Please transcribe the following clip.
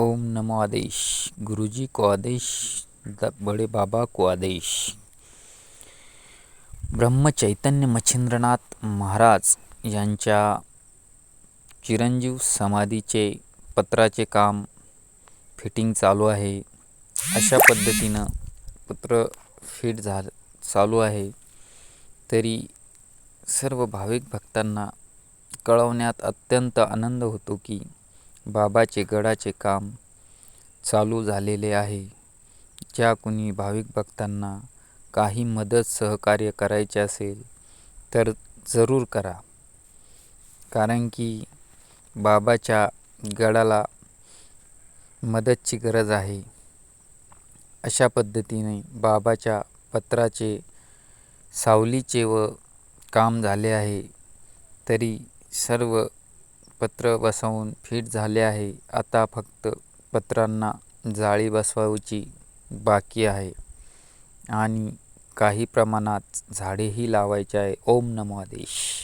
ओम नमो आदेश। गुरुजी को आदेश द बडे बाबा को आदेश। ब्रह्मचैतन्य मच्छिंद्रनाथ महाराज यांच्या चिरंजीव समाधीचे पत्राचे काम फिटिंग चालू आहे. अशा पद्धतीनं पत्र फिट झालं चालू आहे. तरी सर्व भाविक भक्तांना कळवण्यात अत्यंत आनंद होतो की बाबाचे गडाचे काम चालू झालेले आहे. ज्या कुणी भाविक भक्तांना काही मदत सहकार्य करायचे असेल तर जरूर करा. कारण की बाबाच्या गडाला मदतची गरज आहे. अशा पद्धतीने बाबाच्या पत्राचे सावलीचे व काम झाले आहे. तरी सर्व पत्र बसवून फिट झाले आहे. आता फक्त पत्रांना जाळी बसवायची बाकी आहे. आणि काही प्रमाणात झाडेही लावायची आहे. ओम नमो देश